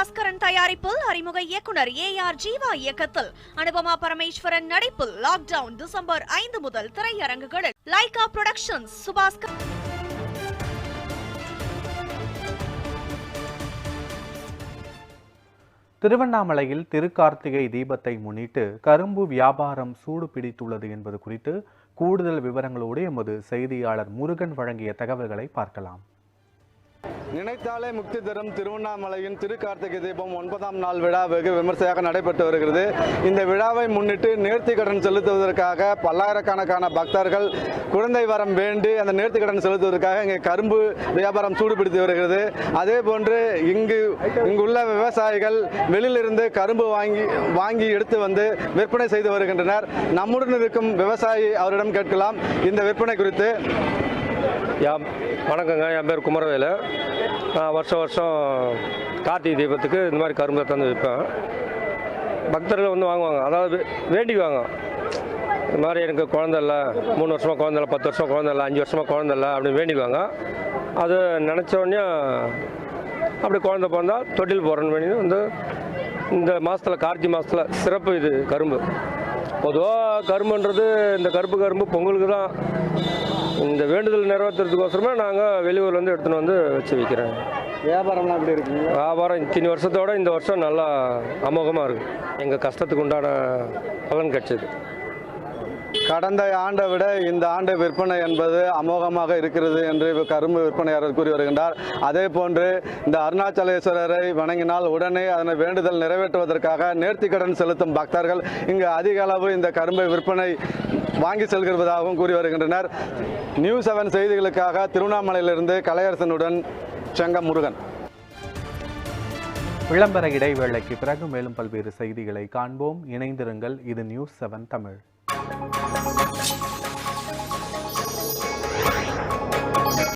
பாஸ்கரன் தயாரிப்பில் அறிமுக இயக்குனர் ஏ ஆர் ஜீவா இயக்கத்தில். அனுபமா பரமேஸ்வரன் நடிப்பில் லாக்டவுன் டிசம்பர் ஐந்து முதல் திரையரங்குகளில் லைகா புரொடக்ஷன்ஸ் சுபாஸ்கர். திருவண்ணாமலையில் திருக்கார்த்திகை தீபத்தை முன்னிட்டு கரும்பு வியாபாரம் சூடு பிடித்துள்ளது என்பது குறித்து கூடுதல் விவரங்களோடு எமது செய்தியாளர் முருகன் வழங்கிய தகவல்களை பார்க்கலாம். நினைத்தாலே முக்தி தரும் திருவண்ணாமலையின் திருக்கார்த்திகை தீபம் ஒன்பதாம் நாள் விழா வெகு விமர்சையாக நடைபெற்று வருகிறது. இந்த விழாவை முன்னிட்டு நேர்த்தி கடன் செலுத்துவதற்காக பல்லாயிரக்கணக்கான பக்தர்கள் குழந்தை வரம் வேண்டி அந்த நேர்த்தி கடன் செலுத்துவதற்காக இங்கே கரும்பு வியாபாரம் சூடுபிடித்து வருகிறது. அதே போன்று இங்கு இங்குள்ள விவசாயிகள் வெளியிலிருந்து கரும்பு வாங்கி வாங்கி எடுத்து வந்து விற்பனை செய்து வருகின்றனர். நம்முடன் இருக்கும் விவசாயி அவரிடம் கேட்கலாம். இந்த விற்பனை குறித்து யா வணக்கங்க. என் பேர் குமரவேலு. நான் வருஷம் வருஷம் கார்த்திகை தீபத்துக்கு இந்த மாதிரி கரும்பு தந்து விற்பேன். பக்தர்கள் வந்து வாங்குவாங்க. அதாவது வேண்டிக்குவாங்க. இந்த மாதிரி எனக்கு குழந்த இல்லை. மூணு வருஷமாக குழந்த இல்லை. பத்து வருஷம் குழந்த இல்லை. அஞ்சு வருஷமாக குழந்த இல்லை அப்படின்னு வேண்டிக்குவாங்க. அது நினச்ச உடனே அப்படி குழந்த பிறந்தா தொட்டில் போகிறேன்னு வேண்டி வந்து இந்த மாதத்தில் கார்த்திகை மாதத்தில் சிறப்பு இது கரும்பு. பொதுவாக கரும்புன்றது இந்த கருப்பு கரும்பு பொங்கலுக்கு தான் இந்த வேண்டுதல் நிறைவேற்றுறதுக்கோசரமே நாங்கள் வெளியூர்லேருந்து எடுத்துன்னு வந்து வச்சு விற்கிறேன் வியாபாரம்லாம் எப்படி இருக்குங்க? வியாபாரம் இத்தனை வருஷத்தோட இந்த வருஷம் நல்லா அமோகமாக இருக்குது எங்கள் கஷ்டத்துக்கு உண்டான பலன் கிடைச்சது. கடந்த ஆண்டை விட இந்த ஆண்டு விற்பனை என்பது அமோகமாக இருக்கிறது என்று கரும்பு விற்பனையாளர் கூறி வருகின்றார். அதே போன்று இந்த அருணாச்சலேஸ்வரரை வணங்கினால் உடனே அதனை வேண்டுதல் நிறைவேற்றுவதற்காக நேர்த்திக்கடன் செலுத்தும் பக்தர்கள் இங்கு அதிக அளவு இந்த கரும்பை விற்பனை வாங்கி செல்கிறதாகவும் கூறி வருகின்றனர். நியூ செவன் செய்திகளுக்காக திருவண்ணாமலையிலிருந்து கலையரசனுடன் செங்கம் முருகன் விளம்பர இடைவேளைக்கு பிறகு மேலும் பல்வேறு செய்திகளை காண்போம். இணைந்திருங்கள். இது நியூஸ் செவன் தமிழ். you